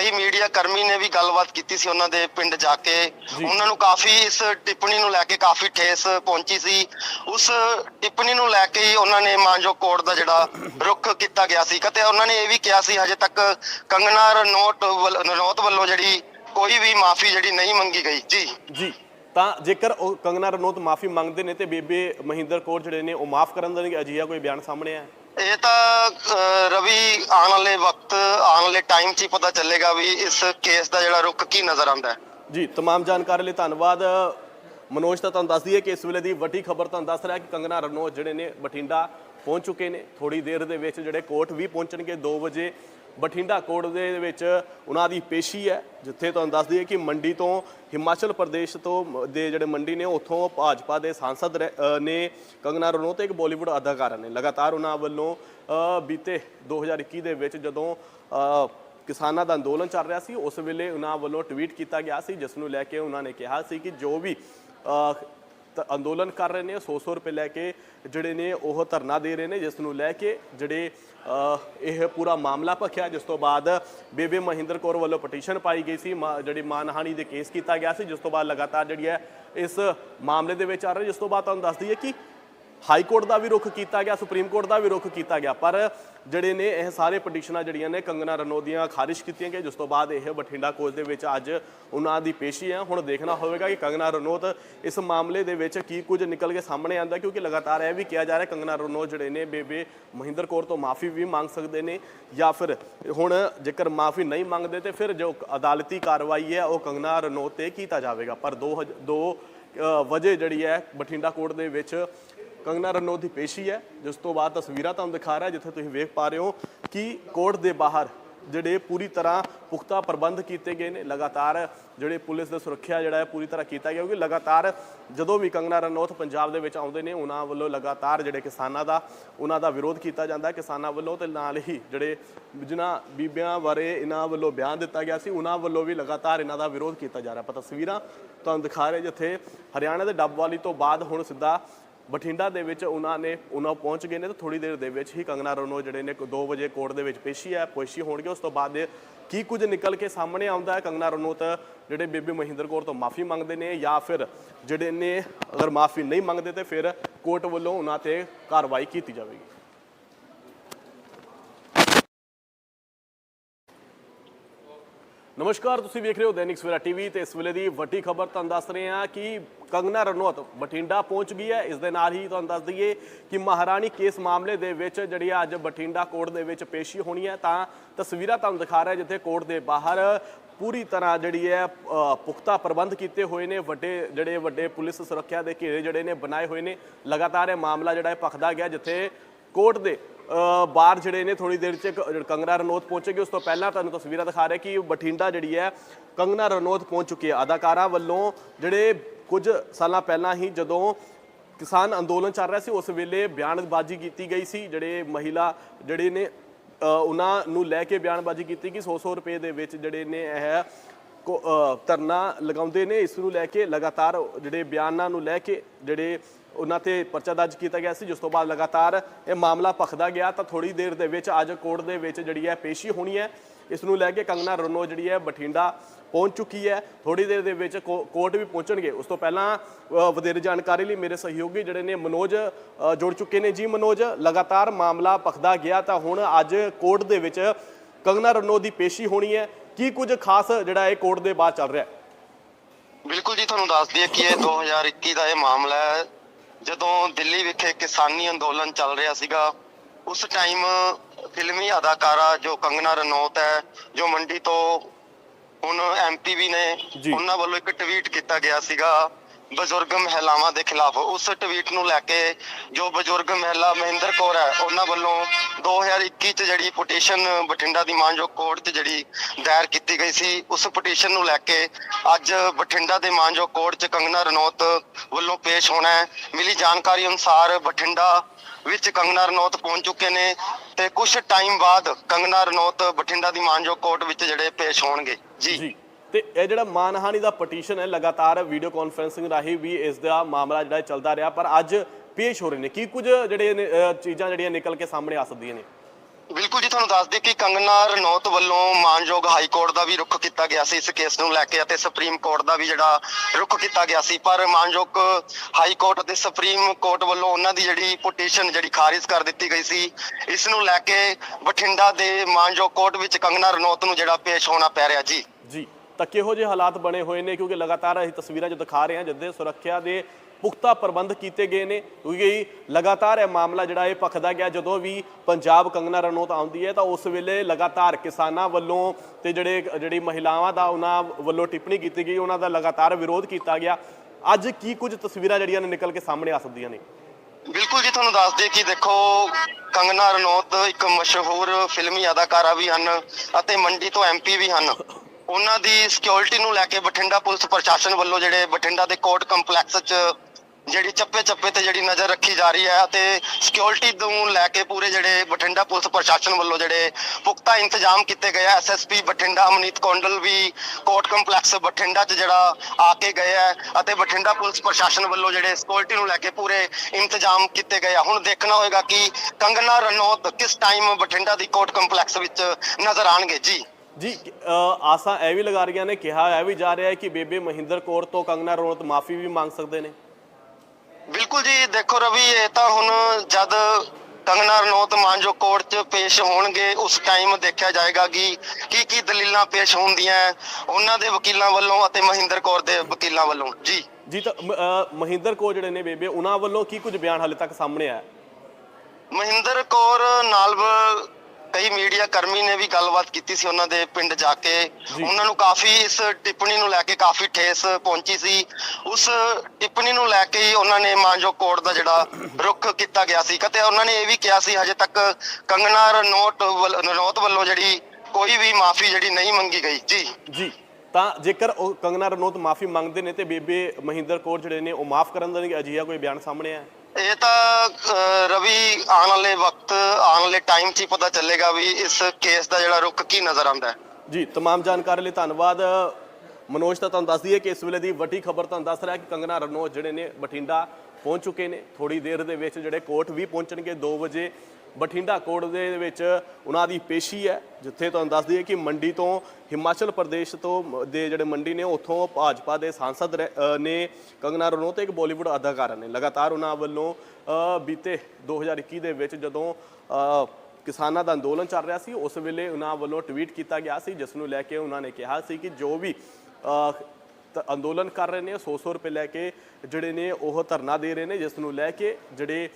ਕਈ ਮੀਡੀਆ ਕਰਮੀ ਨੇ ਵੀ ਗੱਲਬਾਤ ਕੀਤੀ ਸੀ ਉਹਨਾਂ ਦੇ ਪਿੰਡ ਜਾ ਕੇ। ਉਹਨਾਂ ਨੂੰ ਕਾਫੀ ਇਸ ਟਿੱਪਣੀ ਨੂੰ ਲੈ ਕੇ ਕਾਫੀ ਠੇਸ ਪਹੁੰਚੀ ਸੀ। ਉਸ ਟਿੱਪਣੀ ਨੂੰ ਲੈ ਕੇ ਹੀ ਉਹਨਾਂ ਨੇ ਮਾਨਜੋ ਕੋਰਟ ਦਾ ਜਿਹੜਾ ਰੁਖ ਕੀਤਾ ਗਿਆ ਸੀ। ਕਤੇ ਉਹਨਾਂ ਨੇ ਇਹ ਵੀ ਕਿਹਾ ਸੀ ਹਜੇ ਤੱਕ ਕੰਗਨਾ ਵੱਲ- ਰਣੌਤ ਵੱਲੋਂ ਜਿਹੜੀ ਕੋਈ ਵੀ ਮਾਫੀ ਜਿਹੜੀ ਨਹੀਂ ਮੰਗੀ ਗਈ। ਜੀ। ਜੀ। ਤਾਂ ਜੇਕਰ ਉਹ ਕੰਗਨਾ ਰਣੌਤ ਮਾਫੀ ਮੰਗਦੇ ਨੇ ਤੇ ਬੇਬੇ ਮਹਿੰਦਰ ਕੌਰ ਜਿਹੜੇ ਨੇ ਉਹ ਮਾਫ ਕਰਨ ਦੇਣਗੇ। ਅਜਿਹਾ ਕੋਈ ਬਿਆਨ ਸਾਹਮਣੇ ਆਇਆ ਇਹ ਤਾਂ ਅਹ, ਰਵੀ ਆਉਣ ਵਾਲੇ ਵਕਤ ਆਉਣ ਵਾਲੇ ਟਾਈਮ 'ਚ ਹੀ ਪਤਾ ਚੱਲੇਗਾ ਵੀ ਇਸ ਕੇਸ ਦਾ ਜਿਹੜਾ ਰੁਖ ਕੀ ਨਜ਼ਰ ਆਉਂਦਾ ਹੈ ਜੀ तमाम ਜਾਣਕਾਰੀ ਲਈ ਧੰਨਵਾਦ ਮਨੋਜ ਤਾਂ ਤੁਹਾਨੂੰ ਦੱਸ ਦਈਏ ਕਿ ਇਸ ਵੇਲੇ ਦੀ ਵੱਡੀ ਖਬਰ ਤੁਹਾਨੂੰ ਦੱਸ ਰਿਹਾ ਕਿ ਕੰਗਨਾ ਰਣੌਤ ਜਿਹੜੇ ਨੇ ਬਠਿੰਡਾ ਪਹੁੰਚ ਚੁੱਕੇ ਨੇ ਥੋੜੀ ਦੇਰ ਦੇ ਵਿੱਚ ਜਿਹੜੇ ਕੋਰਟ ਵੀ ਪਹੁੰਚਣਗੇ 2 ਵਜੇ ਬਠਿੰਡਾ ਕੋਰਟ ਦੇ ਵਿੱਚ ਉਹਨਾਂ ਦੀ ਪੇਸ਼ੀ ਹੈ ਜਿੱਥੇ ਤੁਹਾਨੂੰ ਦੱਸ ਦਈਏ ਕਿ ਮੰਡੀ ਤੋਂ ਹਿਮਾਚਲ ਪ੍ਰਦੇਸ਼ ਤੋਂ ਦੇ ਜਿਹੜੇ ਮੰਡੀ ਨੇ ਉੱਥੋਂ ਭਾਜਪਾ ਦੇ ਸਾਂਸਦ ਰਹਿ- ਨੇ ਕੰਗਨਾ ਰਣੌਤ ਇੱਕ ਬਾਲੀਵੁੱਡ ਅਦਾਕਾਰਾ ਨੇ। ਲਗਾਤਾਰ ਉਹਨਾਂ ਵੱਲੋਂ ਅ, ਬੀਤੇ 2021 ਦੇ ਵਿੱਚ ਜਦੋਂ ਕਿਸਾਨਾਂ ਦਾ ਅੰਦੋਲਨ ਚੱਲ ਰਿਹਾ ਸੀ ਉਸ ਵੇਲੇ ਉਹਨਾਂ ਵੱਲੋਂ ਟਵੀਟ ਕੀਤਾ ਗਿਆ ਸੀ ਜਿਸ ਨੂੰ ਲੈ ਕੇ ਉਹਨਾਂ ਨੇ ਕਿਹਾ ਸੀ ਕਿ ਜੋ ਵੀ ਅੰਦੋਲਨ ਕਰ ਰਹੇ ਨੇ 100-100 ਰੁਪਏ ਲੈ ਕੇ ਜਿਹੜੇ ਨੇ ਉਹ ਧਰਨਾ ਦੇ ਰਹੇ ਨੇ, ਜਿਸ ਨੂੰ ਲੈ ਕੇ ਜਿਹੜੇ ਇਹ ਪੂਰਾ ਮਾਮਲਾ ਭਖਿਆ, ਜਿਸ ਤੋਂ ਬਾਅਦ ਬੇਬੇ ਮਹਿੰਦਰ ਕੌਰ ਵੱਲੋਂ ਪਟੀਸ਼ਨ ਪਾਈ ਗਈ ਸੀ, ਮਾ- ਜਿਹੜੀ ਮਾਨਹਾਨੀ ਦੇ ਕੇਸ ਕੀਤਾ ਗਿਆ ਸੀ, ਜਿਸ ਤੋਂ ਬਾਅਦ ਲਗਾਤਾਰ ਜਿਹੜੀ ਹੈ ਇਸ ਮਾਮਲੇ ਦੇ ਵਿੱਚ ਆ ਰਹੇ ਜਿਸ ਤੋਂ ਬਾਅਦ ਤੁਹਾਨੂੰ ਦੱਸ ਦਈਏ ਕਿ ਹਾਈ ਕੋਰਟ ਦਾ ਵੀ ਰੁਖ ਕੀਤਾ ਗਿਆ, ਸੁਪਰੀਮ ਕੋਰਟ ਦਾ ਵੀ ਰੁਖ ਕੀਤਾ ਗਿਆ, ਪਰ ਜਿਹੜੇ ਨੇ ਇਹ ਸਾਰੇ ਪਟੀਸ਼ਨਾਂ ਜਿਹੜੀਆਂ ਨੇ ਕੰਗਨਾ ਰਣੌਤ ਦੀਆਂ ਖਾਰਿਜ ਕੀਤੀਆਂ ਗਈਆਂ, ਜਿਸ ਤੋਂ ਬਾਅਦ ਇਹ ਬਠਿੰਡਾ ਕੋਰਟ ਦੇ ਵਿੱਚ ਅੱਜ ਉਹਨਾਂ ਦੀ ਪੇਸ਼ੀ ਹੈ। ਹੁਣ ਦੇਖਣਾ ਹੋਵੇਗਾ ਕਿ ਕੰਗਨਾ ਰਣੌਤ ਇਸ ਮਾਮਲੇ ਦੇ ਵਿੱਚ ਕੀ ਕੁਝ ਨਿਕਲ ਕੇ ਸਾਹਮਣੇ ਆਂਦਾ ਕਿਉਂਕਿ ਲਗਾਤਾਰ ਇਹ ਵੀ ਕਿਹਾ ਜਾ ਰਿਹਾ, ਕੰਗਨਾ ਰਣੌਤ ਜਿਹੜੇ ਨੇ ਬੇਬੇ ਮਹਿੰਦਰ ਕੌਰ ਤੋਂ ਮਾਫੀ ਵੀ ਮੰਗ ਸਕਦੇ ਨੇ, ਜਾਂ ਫਿਰ ਹੁਣ ਜੇਕਰ ਮਾਫੀ ਨਹੀਂ ਮੰਗਦੇ ਤੇ ਫਿਰ ਜੋ ਅਦਾਲਤੀ ਕਾਰਵਾਈ ਹੈ, ਉਹ ਕੰਗਨਾ ਰਣੌਤ ਤੇ ਕੀਤਾ ਜਾਵੇਗਾ। ਪਰ 2 ਦੋ ਵਜੇ ਜਿਹੜੀ ਹੈ ਬਠਿੰਡਾ ਕੋਰਟ ਦੇ ਵਿੱਚ ਕੰਗਨਾ ਰਣੌਤ ਦੀ ਪੇਸ਼ੀ ਹੈ, ਜਿਸ ਤੋਂ ਬਾਅਦ ਤਸਵੀਰਾਂ ਤੁਹਾਨੂੰ ਦਿਖਾ ਰਿਹਾ, ਜਿੱਥੇ ਤੁਸੀਂ ਵੇਖ ਪਾ ਰਹੇ ਹੋ ਕਿ ਕੋਰਟ ਦੇ ਬਾਹਰ ਜਿਹੜੇ ਪੂਰੀ ਤਰ੍ਹਾਂ ਪੁਖਤਾ ਪ੍ਰਬੰਧ ਕੀਤੇ ਗਏ ਨੇ, ਲਗਾਤਾਰ ਜਿਹੜੇ ਪੁਲਿਸ ਦੇ ਸੁਰੱਖਿਆ ਜਿਹੜਾ ਹੈ ਪੂਰੀ ਤਰ੍ਹਾਂ ਕੀਤਾ ਗਿਆ, ਕਿਉਂਕਿ ਲਗਾਤਾਰ ਜਦੋਂ ਵੀ ਕੰਗਨਾ ਰਣੌਤ ਪੰਜਾਬ ਦੇ ਵਿੱਚ ਆਉਂਦੇ ਨੇ, ਉਹਨਾਂ ਵੱਲੋਂ ਲਗਾਤਾਰ ਜਿਹੜੇ ਕਿਸਾਨਾਂ ਦਾ, ਉਹਨਾਂ ਦਾ ਵਿਰੋਧ ਕੀਤਾ ਜਾਂਦਾ ਕਿਸਾਨਾਂ ਵੱਲੋਂ ਤੇ ਨਾਲ ਹੀ ਜਿਹੜੇ ਜਿਨ੍ਹਾਂ ਬੀਬੀਆਂ ਬਾਰੇ ਇਹਨਾਂ ਵੱਲੋਂ ਬਿਆਨ ਦਿੱਤਾ ਗਿਆ ਸੀ, ਉਹਨਾਂ ਵੱਲੋਂ ਵੀ ਲਗਾਤਾਰ ਇਹਨਾਂ ਦਾ ਵਿਰੋਧ ਕੀਤਾ ਜਾ ਰਿਹਾ। ਪਰ ਤਸਵੀਰਾਂ ਤੁਹਾਨੂੰ ਦਿਖਾ ਰਹੇ ਜਿੱਥੇ ਹਰਿਆਣਾ ਦੇ ਡੱਬਵਾਲੀ ਤੋਂ ਬਾਅਦ ਹੁਣ ਸਿੱਧਾ ਬਠਿੰਡਾ ਦੇ ਵਿੱਚ ਉਹਨਾਂ ਨੇ, ਉਹਨਾਂ ਪਹੁੰਚ ਗਏ ਨੇ ਤੇ ਥੋੜੀ ਦੇਰ ਦੇ ਵਿੱਚ ਹੀ ਕੰਗਨਾ ਰਣੌਤ ਜਿਹੜੇ ਨੇ 2 ਵਜੇ ਕੋਰਟ ਦੇ ਵਿੱਚ ਪੇਸ਼ੀ ਹੈ, ਪੇਸ਼ੀ ਹੋਣਗੇ। ਉਸ ਤੋਂ ਬਾਅਦ ਕੀ ਕੁਝ ਨਿਕਲ ਕੇ ਸਾਹਮਣੇ ਆਉਂਦਾ ਹੈ? ਕੰਗਨਾ ਰਣੌਤ ਜਿਹੜੇ ਬੇਬੀ ਮਹਿੰਦਰ ਕੌਰ ਤੋਂ ਮਾਫੀ ਮੰਗਦੇ ਨੇ ਜਾਂ ਫਿਰ ਜਿਹੜੇ ਨੇ ਅਗਰ ਮਾਫੀ ਨਹੀਂ ਮੰਗਦੇ ਤੇ ਫਿਰ ਕੋਰਟ ਵੱਲੋਂ ਉਹਨਾਂ ਤੇ ਕਾਰਵਾਈ ਕੀਤੀ ਜਾਵੇਗੀ। ਨਮਸਕਾਰ, ਤੁਸੀਂ ਵੇਖ ਰਹੇ ਹੋ ਦੈਨਿਕ ਸਵੇਰਾ ਟੀਵੀ ਤੇ ਇਸ ਵੇਲੇ ਦੀ ਵੱਡੀ ਖਬਰ ਤੁਹਾਨੂੰ ਦੱਸ ਰਹੇ ਹਾਂ ਕਿ ਕੰਗਨਾ ਰਣੌਤ ਬਠਿੰਡਾ ਪਹੁੰਚ ਗਈ ਹੈ। ਇਸ ਦੇ ਨਾਲ ਹੀ ਤੁਹਾਨੂੰ ਦੱਸ ਦਈਏ ਕਿ ਮਹਾਰਾਣੀ ਕੇਸ ਮਾਮਲੇ ਦੇ ਵਿੱਚ ਜਿਹੜੀ ਅੱਜ ਬਠਿੰਡਾ ਕੋਰਟ ਦੇ ਵਿੱਚ ਪੇਸ਼ੀ ਹੋਣੀ ਹੈ। ਤਾਂ ਤਸਵੀਰਾਂ ਤੁਹਾਨੂੰ ਦਿਖਾ ਰਿਹਾ ਜਿੱਥੇ ਕੋਰਟ ਦੇ ਬਾਹਰ ਪੂਰੀ ਤਰ੍ਹਾਂ ਜਿਹੜੀ ਹੈ ਪੁਖਤਾ ਪ੍ਰਬੰਧ ਕੀਤੇ ਹੋਏ ਨੇ। ਵੱਡੇ ਜਿਹੜੇ ਵੱਡੇ ਪੁਲਿਸ ਸੁਰੱਖਿਆ ਦੇ ਘੇਰੇ ਜਿਹੜੇ ਨੇ ਬਣਾਏ ਹੋਏ ਨੇ। ਲਗਾਤਾਰ ਇਹ ਮਾਮਲਾ ਜਿਹੜਾ ਹੈ ਭਖਦਾ ਗਿਆ ਜਿੱਥੇ ਕੋਰਟ ਦੇ ਬਾਹਰ ਜਿਹੜੇ ਨੇ ਥੋੜੀ ਦੇਰ ਚ ਕ- ਕੰਗਨਾ ਰਣੌਤ ਪਹੁੰਚੇਗੀ ਉਸ ਤੋਂ ਪਹਿਲਾਂ ਤੁਹਾਨੂੰ ਤਸਵੀਰਾਂ ਦਿਖਾ ਰਿਹਾ ਕਿ ਬਠਿੰਡਾ ਜਿਹੜੀ ਹੈ, ਕੰਗਨਾ ਰਣੌਤ ਪਹੁੰਚ ਚੁੱਕੀ ਹੈ। ਅਦਾਕਾਰਾ ਵੱਲੋਂ ਜਿਹੜੇ ਕੁਝ ਸਾਲਾਂ ਪਹਿਲਾਂ ਹੀ ਜਦੋਂ ਕਿਸਾਨ ਅੰਦੋਲਨ ਚੱਲ ਰਿਹਾ ਸੀ, ਉਸ ਵੇਲੇ ਬਿਆਨਬਾਜ਼ੀ ਕੀਤੀ ਗਈ ਸੀ। ਜਿਹੜੇ ਮਹਿਲਾ ਜਿਹੜੇ ਨੇ ਉਹਨਾਂ ਨੂੰ ਲੈ ਕੇ ਬਿਆਨਬਾਜ਼ੀ ਕੀਤੀ ਕਿ 100-100 ਰੁਪਏ ਦੇ ਵਿੱਚ ਜਿਹੜੇ ਨੇ ਇਹ ਕੋ- ਧਰਨਾ ਲਗਾਉਂਦੇ ਨੇ। ਇਸ ਨੂੰ ਲੈ ਕੇ ਲਗਾਤਾਰ ਜਿਹੜੇ ਬਿਆਨਾਂ ਨੂੰ ਲੈ ਕੇ ਜਿਹੜੇ ਉਹਨਾਂ ਤੇ ਪਰਚਾ ਦਰਜ ਕੀਤਾ ਗਿਆ ਸੀ, ਜਿਸ ਤੋਂ ਬਾਅਦ ਲਗਾਤਾਰ ਇਹ ਮਾਮਲਾ ਭਖਦਾ ਗਿਆ, ਤਾਂ ਥੋੜੀ ਦੇਰ ਦੇ ਵਿੱਚ ਅੱਜ ਕੋਰਟ ਦੇ ਵਿੱਚ ਜਿਹੜੀ ਹੈ ਪੇਸ਼ੀ ਹੋਣੀ ਹੈ। ਇਸ ਨੂੰ ਲੈ ਕੇ ਕੰਗਨਾ ਰਨੋ ਜਿਹੜੀ ਹੈ ਬਠਿੰਡਾ ਪਹੁੰਚ ਚੁੱਕੀ ਹੈ। ਥੋੜੀ ਦੇਰ ਦੇ ਵਿੱਚ ਕੋ- ਕੋਰਟ ਵੀ ਪਹੁੰਚਣਗੇ। ਉਸ ਤੋਂ ਪਹਿਲਾਂ ਵਧੇਰੇ ਜਾਣਕਾਰੀ ਲਈ ਮੇਰੇ ਸਹਿਯੋਗੀ ਜਿਹੜੇ ਨੇ ਮਨੋਜ ਜੁੜ ਚੁੱਕੇ ਨੇ। ਜੀ ਮਨੋਜ, ਲਗਾਤਾਰ ਮਾਮਲਾ ਭਖਦਾ ਗਿਆ, ਤਾਂ ਹੁਣ ਅੱਜ ਕੋਰਟ ਦੇ ਵਿੱਚ ਕੰਗਨਾ ਰਨੋ ਦੀ ਪੇਸ਼ੀ ਹੋਣੀ ਹੈ। ਕੀ ਕੁਝ ਖਾਸ ਜਿਹੜਾ ਇਹ ਕੋਰਟ ਦੇ ਬਾਅਦ ਚੱਲ ਰਿਹਾ ਹੈ? ਬਿਲਕੁਲ ਜੀ, ਤੁਹਾਨੂੰ ਦੱਸ ਦਈਏ ਕਿ ਇਹ 2021 ਦਾ ਇਹ ਮਾਮਲਾ ਹੈ। ਜਦੋਂ ਦਿੱਲੀ ਵਿਖੇ ਕਿਸਾਨੀ ਅੰਦੋਲਨ ਚੱਲ ਰਿਹਾ ਸੀਗਾ ਉਸ ਟਾਈਮ ਫਿਲਮੀ ਅਦਾਕਾਰਾ ਜੋ ਕੰਗਨਾ ਰਣੌਤ ਹੈ ਜੋ ਮੰਡੀ ਤੋਂ ਹੁਣ ਐਮਪੀ ਵੀ ਨੇ। ਉਹਨਾਂ ਵੱਲੋਂ ਇੱਕ ਟਵੀਟ ਕੀਤਾ ਗਿਆ ਸੀਗਾ ਬਜ਼ੁਰਗ ਮਹਿਲਾਵਾਂ ਦੇ ਖਿਲਾਫ। ਉਸ ਟਵੀਟ ਨੂੰ ਲੈ ਕੇ ਜੋ ਬਜ਼ੁਰਗ ਮਹਿਲਾ ਮਹਿੰਦਰ ਕੌਰ ਹੈ, ਉਹਨਾਂ ਵੱਲੋਂ 2021 ਚ ਜਿਹੜੀ ਪਟੀਸ਼ਨ ਬਠਿੰਡਾ ਦੀ ਮਾਨਯੋਗ ਕੋਰਟ 'ਚ ਜਿਹੜੀ ਦਾਇਰ ਕੀਤੀ ਗਈ ਸੀ, ਉਸ ਪਟੀਸ਼ਨ ਨੂੰ ਲੈ ਕੇ ਅੱਜ ਬਠਿੰਡਾ ਦੇ ਮਾਨਯੋਗ ਕੋਰਟ 'ਚ ਕੰਗਨਾ ਰਣੌਤ ਵੱਲੋਂ ਪੇਸ਼ ਹੋਣਾ ਹੈ। ਮਿਲੀ ਜਾਣਕਾਰੀ ਅਨੁਸਾਰ ਬਠਿੰਡਾ ਵਿੱਚ ਕੰਗਨਾ ਰਣੌਤ ਪਹੁੰਚ ਚੁੱਕੇ ਨੇ ਤੇ ਕੁਝ ਟਾਈਮ ਬਾਅਦ ਕੰਗਨਾ ਰਣੌਤ ਬਠਿੰਡਾ ਦੀ ਮਾਨਯੋਗ ਕੋਰਟ ਵਿੱਚ ਜਿਹੜੇ ਪੇਸ਼ ਹੋਣਗੇ। ਜੀ। ਜੀ। ਤੇ ਇਹ ਜਿਹੜਾ ਮਾਨਹਾਨੀ ਦਾ ਪਟੀਸ਼ਨ ਹੈ ਲਗਾਤਾਰ ਵੀਡੀਓ ਕਾਨਫਰੈਂਸਿੰਗ ਰਾਹੀਂ ਵੀ ਇਸ ਦਾ ਮਾਮਲਾ ਜਿਹੜਾ ਚੱਲਦਾ ਰਿਹਾ ਪਰ ਅੱਜ ਪੇਸ਼ ਹੋ ਰਹੇ ਨੇ। ਕੀ ਕੁਝ ਜਿਹੜੇ ਚੀਜ਼ਾਂ ਜਿਹੜੀਆਂ ਨਿਕਲ ਕੇ ਸਾਹਮਣੇ ਆ ਸਕਦੀਆਂ ਨੇ? ਬਿਲਕੁਲ ਜੀ ਤੁਹਾਨੂੰ ਦੱਸ ਦਈਏ ਕਿ ਕੰਗਨਾ ਰਣੌਤ ਵੱਲੋਂ ਮਾਨਯੋਗ ਹਾਈ ਕੋਰਟ ਦਾ ਵੀ ਰੁਖ ਕੀਤਾ ਗਿਆ ਸੀ ਇਸ ਕੇਸ ਨੂੰ ਲੈ ਕੇ ਅਤੇ ਸੁਪਰੀਮ ਕੋਰਟ ਦਾ ਵੀ ਜਿਹੜਾ ਰੁਖ ਕੀਤਾ ਗਿਆ ਸੀ। ਪਰ ਮਾਨਯੋਗ ਹਾਈ ਕੋਰਟ ਅਤੇ ਸੁਪਰੀਮ ਕੋਰਟ ਵੱਲੋਂ ਉਹਨਾਂ ਦੀ ਜਿਹੜੀ ਪਟੀਸ਼ਨ ਜਿਹੜੀ ਖਾਰਿਜ ਕਰ ਦਿੱਤੀ ਗਈ ਸੀ ਇਸ ਨੂੰ ਲੈ ਕੇ ਬਠਿੰਡਾ ਦੇ ਮਾਨਯੋਗ ਕੋਰਟ ਵਿੱਚ ਕੰਗਨਾ ਰਣੌਤ ਨੂੰ ਜਿਹੜਾ ਪੇਸ਼ ਹੋਣਾ ਪੈ ਰਿਹਾ ਜੀ। ਜੀ। ਤਾਂ ਕਿਹੋ ਜਿਹੇ ਹਾਲਾਤ ਬਣੇ ਹੋਏ ਨੇ? ਕਿਉਂਕਿ ਲਗਾਤਾਰ ਅਸੀਂ ਤਸਵੀਰਾਂ 'ਚ ਦਿਖਾ ਰਹੇ ਹਾਂ ਜਿੱਦੇ ਸੁਰੱਖਿਆ ਦੇ ਪੁਖਤਾ ਪ੍ਰਬੰਧ ਕੀਤੇ ਗਏ ਨੇ। ਕਿਉਂਕਿ ਲਗਾਤਾਰ ਇਹ ਮਾਮਲਾ ਜਿਹੜਾ ਇਹ ਭਖਦਾ ਗਿਆ, ਜਦੋਂ ਵੀ ਪੰਜਾਬ ਕੰਗਨਾ ਰਣੌਤ ਆਉਂਦੀ ਹੈ ਤਾਂ ਉਸ ਵੇਲੇ ਲਗਾਤਾਰ ਕਿਸਾਨਾਂ ਵੱਲੋਂ ਤੇ ਜਿਹੜੇ, ਜਿਹੜੀ ਮਹਿਲਾਵਾਂ ਦਾ ਉਹਨਾਂ ਵੱਲੋਂ ਟਿੱਪਣੀ ਕੀਤੀ ਗਈ, ਉਹਨਾਂ ਦਾ ਲਗਾਤਾਰ ਵਿਰੋਧ ਕੀਤਾ ਗਿਆ। ਅੱਜ ਕੀ ਕੁਝ ਤਸਵੀਰਾਂ ਜਿਹੜੀਆਂ ਨੇ ਨਿਕਲ ਕੇ ਸਾਹਮਣੇ ਆ ਸਕਦੀਆਂ ਨੇ? ਬਿਲਕੁਲ ਜੀ, ਤੁਹਾਨੂੰ ਦੱਸ ਦਈਏ ਕਿ ਦੇਖੋ, ਕੰਗਨਾ ਰਣੌਤ ਇੱਕ ਮਸ਼ਹੂਰ ਫਿਲਮੀ ਅਦਾਕਾਰਾ ਵੀ ਹਨ ਅਤੇ ਮੰਡੀ ਤੋਂ ਐਮਪੀ ਵੀ ਹਨ। ਉਹਨਾਂ ਦੀ ਸਿਕਿਉਰਿਟੀ ਨੂੰ ਲੈ ਕੇ ਬਠਿੰਡਾ ਪੁਲਿਸ ਪ੍ਰਸ਼ਾਸਨ ਵੱਲੋਂ ਜਿਹੜੇ ਬਠਿੰਡਾ ਦੇ ਕੋਰਟ ਕੰਪਲੈਕਸ 'ਚ ਜਿਹੜੀ ਚੱਪੇ ਚੱਪੇ ਤੇ ਜਿਹੜੀ ਨਜ਼ਰ ਰੱਖੀ ਜਾ ਰਹੀ ਹੈ ਅਤੇ ਸਿਕਿਉਰਿਟੀ ਨੂੰ ਲੈ ਕੇ ਪੂਰੇ ਜਿਹੜੇ ਬਠਿੰਡਾ ਪੁਲਿਸ ਪ੍ਰਸ਼ਾਸਨ ਵੱਲੋਂ ਜਿਹੜੇ ਪੁਖਤਾ ਇੰਤਜ਼ਾਮ ਕੀਤੇ ਗਏ ਆ। ਐਸਐਸਪੀ ਬਠਿੰਡਾ, ਅਮਨੀਤ ਕੌਂਡਲ ਵੀ ਕੋਰਟ ਕੰਪਲੈਕਸ ਬਠਿੰਡਾ 'ਚ ਜਿਹੜਾ ਆ ਕੇ ਗਏ ਹੈ ਅਤੇ ਬਠਿੰਡਾ ਪੁਲਿਸ ਪ੍ਰਸ਼ਾਸਨ ਵੱਲੋਂ ਜਿਹੜੇ ਸਿਕਿਉਰਿਟੀ ਨੂੰ ਲੈ ਕੇ ਪੂਰੇ ਇੰਤਜ਼ਾਮ ਕੀਤੇ ਗਏ ਆ। ਹੁਣ ਦੇਖਣਾ ਹੋਏਗਾ ਕਿ ਕੰਗਨਾ ਰਣੌਤ ਕਿਸ ਟਾਈਮ ਬਠਿੰਡਾ ਦੀ ਕੋਰਟ ਕੰਪਲੈਕਸ ਵਿੱਚ ਨਜ਼ਰ ਆਣਗੇ ਜੀ। ਜੀ ਆਸਾਂ ਇਹ ਵੀ ਲਗਾ ਰਹੀਆਂ ਨੇ ਕਿਹਾ ਇਹ ਵੀ ਜਾ ਰਿਹਾ ਹੈ ਕਿ ਬੇਬੇ ਮਹਿੰਦਰ ਕੌਰ ਤੋਂ ਕੰਗਨਾ ਰਣੌਤ ਮਾਫੀ ਵੀ ਮੰਗ ਸਕਦੇ ਨੇ। ਬਿਲਕੁਲ ਜੀ ਦੇਖੋ ਰਵੀ ਇਹ ਤਾਂ ਹੁਣ ਜਦ ਕੰਗਨਾ ਰਣੌਤ ਮਾਨਜੋ ਕੋਰਟ 'ਚ ਪੇਸ਼ ਹੋਣਗੇ ਉਸ ਟਾਈਮ ਦੇਖਿਆ ਜਾਏਗਾ ਕਿ ਕੀ ਕੀ ਦਲੀਲਾਂ ਪੇਸ਼ ਹੁੰਦੀਆਂ ਉਹਨਾਂ ਦੇ ਵਕੀਲਾਂ ਵੱਲੋਂ ਅਤੇ ਮਹਿੰਦਰ ਕੌਰ ਦੇ ਵਕੀਲਾਂ ਵੱਲੋਂ। ਜੀ। ਜੀ ਤਾਂ ਮਹਿੰਦਰ ਕੌਰ ਜਿਹੜੇ ਨੇ ਬੇਬੇ ਉਹਨਾਂ ਵੱਲੋਂ ਕੀ ਕੁਝ ਬਿਆਨ ਹਾਲੇ ਤੱਕ ਸਾਹਮਣੇ ਆਇਆ? ਮਹਿੰਦਰ ਕੌਰ ਨਾਲ ਕਈ ਮੀਡੀਆ ਕਰਮੀ ਨੇ ਵੀ ਗੱਲਬਾਤ ਕੀਤੀ ਸੀ ਉਹਨਾਂ ਦੇ ਪਿੰਡ ਜਾ ਕੇ। ਉਹਨਾਂ ਨੂੰ ਕਾਫੀ ਇਸ ਟਿੱਪਣੀ ਨੂੰ ਲੈ ਕੇ ਕਾਫੀ ਠੇਸ ਪਹੁੰਚੀ ਸੀ। ਉਸ ਟਿੱਪਣੀ ਨੂੰ ਲੈ ਕੇ ਹੀ ਉਹਨਾਂ ਨੇ ਮਾਨਜੋ ਕੋਰਟ ਦਾ ਜਿਹੜਾ ਰੁਖ ਕੀਤਾ ਗਿਆ ਸੀ। ਕਤੇ ਉਹਨਾਂ ਨੇ ਇਹ ਵੀ ਕਿਹਾ ਸੀ ਹਜੇ ਤੱਕ ਕੰਗਨਾ ਵੱਲ- ਰਣੌਤ ਵੱਲੋਂ ਜਿਹੜੀ ਕੋਈ ਵੀ ਮਾਫੀ ਜਿਹੜੀ ਨਹੀਂ ਮੰਗੀ ਗਈ। ਜੀ। ਜੀ। ਤਾਂ ਜੇਕਰ ਉਹ ਕੰਗਨਾ ਰਣੌਤ ਮਾਫੀ ਮੰਗਦੇ ਨੇ ਤੇ ਬੇਬੇ ਮਹਿੰਦਰ ਕੌਰ ਜਿਹੜੇ ਨੇ ਉਹ ਮਾਫ ਕਰਨ ਦਾ ਅਜਿਹਾ ਕੋਈ ਬਿਆਨ ਸਾਹਮਣੇ ਆਇਆ? ਇਹ ਤਾਂ ਅਹ, ਰਵੀ ਆਉਣ ਵਾਲੇ ਵਕਤ ਆਉਣ ਵਾਲੇ ਟਾਈਮ 'ਚ ਹੀ ਪਤਾ ਚੱਲੇਗਾ ਵੀ ਇਸ ਕੇਸ ਦਾ ਜਿਹੜਾ ਰੁਖ ਕੀ ਨਜ਼ਰ ਆਉਂਦਾ ਹੈ ਜੀ तमाम ਜਾਣਕਾਰੀ ਲਈ ਧੰਨਵਾਦ ਮਨੋਜ ਤਾਂ ਤੁਹਾਨੂੰ ਦੱਸ ਦਈਏ ਕਿ ਇਸ ਵੇਲੇ ਦੀ ਵੱਡੀ ਖਬਰ ਤੁਹਾਨੂੰ ਦੱਸ ਰਿਹਾ ਕਿ ਕੰਗਨਾ ਰਣੌਤ ਜਿਹੜੇ ਨੇ ਬਠਿੰਡਾ ਪਹੁੰਚ ਚੁੱਕੇ ਨੇ ਥੋੜੀ ਦੇਰ ਦੇ ਵਿੱਚ ਜਿਹੜੇ ਕੋਰਟ ਵੀ ਪਹੁੰਚਣਗੇ 2 ਵਜੇ ਬਠਿੰਡਾ ਕੋਰਟ ਦੇ ਵਿੱਚ ਉਹਨਾਂ ਦੀ ਪੇਸ਼ੀ ਹੈ ਜਿੱਥੇ ਤੁਹਾਨੂੰ ਦੱਸ ਦਈਏ ਕਿ ਮੰਡੀ ਤੋਂ ਹਿਮਾਚਲ ਪ੍ਰਦੇਸ਼ ਤੋਂ ਦੇ ਜਿਹੜੇ ਮੰਡੀ ਨੇ ਉੱਥੋਂ ਭਾਜਪਾ ਦੇ ਸਾਂਸਦ ਰਹਿ- ਨੇ ਕੰਗਨਾ ਰਣੌਤ ਇੱਕ ਬਾਲੀਵੁੱਡ ਅਦਾਕਾਰਾ ਨੇ। ਲਗਾਤਾਰ ਉਹਨਾਂ ਵੱਲੋਂ ਅ, ਬੀਤੇ 2021 ਦੇ ਵਿੱਚ ਜਦੋਂ ਕਿਸਾਨਾਂ ਦਾ ਅੰਦੋਲਨ ਚੱਲ ਰਿਹਾ ਸੀ ਉਸ ਵੇਲੇ ਉਹਨਾਂ ਵੱਲੋਂ ਟਵੀਟ ਕੀਤਾ ਗਿਆ ਸੀ ਜਿਸ ਨੂੰ ਲੈ ਕੇ ਉਹਨਾਂ ਨੇ ਕਿਹਾ ਸੀ ਕਿ ਜੋ ਵੀ ਅੰਦੋਲਨ ਕਰ ਰਹੇ ਨੇ 100-100 ਰੁਪਏ ਲੈ ਕੇ ਜਿਹੜੇ ਨੇ ਉਹ ਧਰਨਾ ਦੇ ਰਹੇ ਨੇ ਜਿਸ ਨੂੰ ਲੈ ਕੇ ਜਿਹੜੇ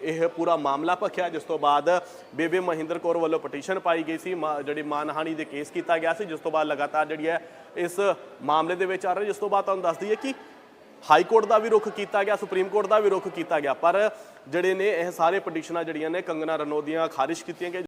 ਇਹ ਪੂਰਾ ਮਾਮਲਾ ਭਖਿਆ, ਜਿਸ ਤੋਂ ਬਾਅਦ ਬੇਬੇ ਮਹਿੰਦਰ ਕੌਰ ਵੱਲੋਂ ਪਟੀਸ਼ਨ ਪਾਈ ਗਈ ਸੀ। ਮਾ- ਜਿਹੜੀ ਮਾਨਹਾਨੀ ਦੇ ਕੇਸ ਕੀਤਾ ਗਿਆ ਸੀ, ਜਿਸ ਤੋਂ ਬਾਅਦ ਲਗਾਤਾਰ ਜਿਹੜੀ ਹੈ ਇਸ ਮਾਮਲੇ ਦੇ ਵਿੱਚ ਆ ਰਹੇ। ਜਿਸ ਤੋਂ ਬਾਅਦ ਤੁਹਾਨੂੰ ਦੱਸ ਦਈਏ ਕਿ ਹਾਈ ਕੋਰਟ ਦਾ ਵੀ ਰੁਖ ਕੀਤਾ ਗਿਆ, ਸੁਪਰੀਮ ਕੋਰਟ ਦਾ ਵੀ ਰੁਖ ਕੀਤਾ ਗਿਆ। ਪਰ ਜਿਹੜੇ ਨੇ ਇਹ ਸਾਰੇ ਪਟੀਸ਼ਨਾਂ ਜਿਹੜੀਆਂ ਨੇ ਕੰਗਨਾ ਰਣੌਤ ਦੀਆਂ ਖਾਰਿਜ ਕੀਤੀਆਂ ਗਈਆਂ।